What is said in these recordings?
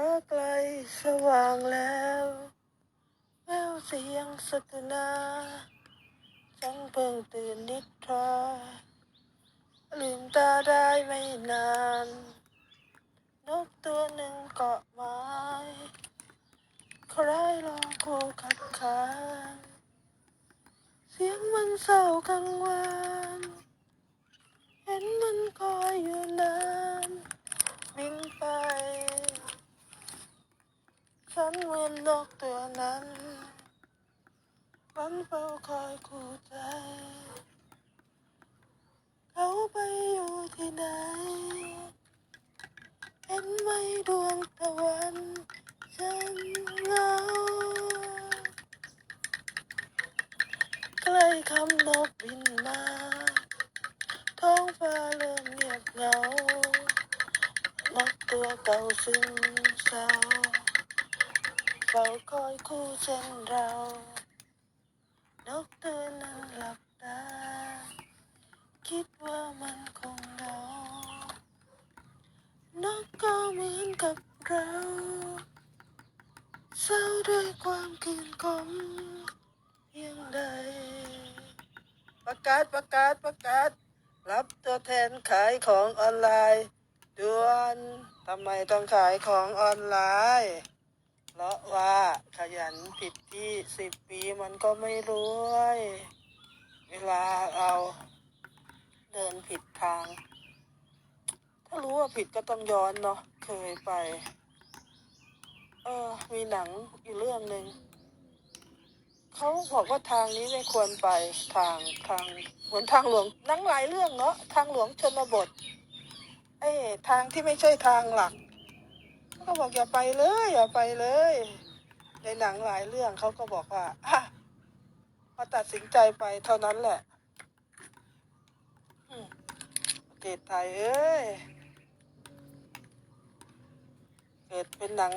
ฟ้าไกลสว่างแล้วแววเสียงสตนาฉันเพิ่งตื่นนิทราลืมตาได้ไม่นาน นกตัวหนึ่งเกาะไม้ใครลองคู่ขัดขานเสียงมันเศร้ากังวาน เห็นมันคอยอยู่นานไป ฉั นเหมือกตัวนั้น มันเฝ้าคอยคู่ใจ เขาไปอยู่ที่ไหน เห็นไหมดวงตะวันฉันเหงาใกล้คำนกบินมา ท้องฟ้าเริ่มเงียบเหงานกตัวเก่าซึ่งเศร้า เฝ้าคอยคู่เช่นเรา นกตัวนั้นหลับตา คิดว่ามันคงเหงานกก็เหมือนกับเราเศร้าด้วยความคืนคมเพียงใดประกาศประกาศประกาศ รับตัวแทนขายของออนไลน์ด่วนทำไมต้องขายของออนไลน์ ราะว่าขยันผิดที่สิบปีมันก็ไม่รวย เวลาเราเดินผิดทาง ถ้ารู้ว่าผิดก็ต้องย้อนเนาะเคยไป เออ มีหนังอยู่เรื่องหนึ่งเขาบอกว่าทางนี้ไม่ควรไปทางทางเหมือนทางหลวงนั่งหลายเรื่องเนาะทางหลวงชนบท เอ้ทางที่ไม่ใช่ทางหลัก ก็บอกอย่าไปเลยอย่าไปเลย ในหนังหลายเรื่องเขาก็บอกว่าอะพอตัดสินใจไปเท่านั้นแหละประเทศไทยเอ้ย เกิดเป็นหนัง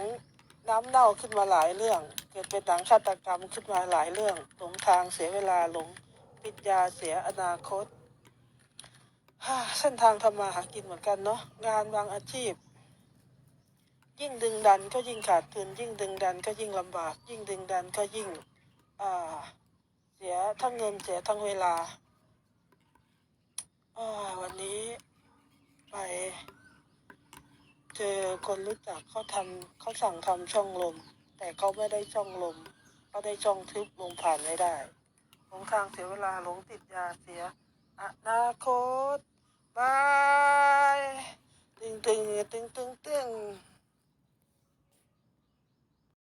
น้ำเน่าขึ้นมาหลายเรื่อง เกิดเป็นหนังฆาตกรรมขึ้นมาหลายเรื่องหลงทางเสียเวลาหลงปิดยาเสียอนาคตเส้นทางทำมาหากินเหมือนกันเนาะงานบางอาชีพ ยิ่งดึงดันก็ยิ่งขาดทุนยิ่งดึงดันก็ยิ่งลำบาก ยิ่งดึงดันก็ยิ่งเสียทั้งเงินเสียทั้งเวลาอ่าวันนี้ไปเจอคนรู้จักเขาทำเขาสั่งทำช่องลม แต่เขาไม่ได้ช่องลมเขาได้ช่องทึบลงผ่านไม่ได้หลงทางเสียเวลาหลงติดยาเสียอนาคตบาย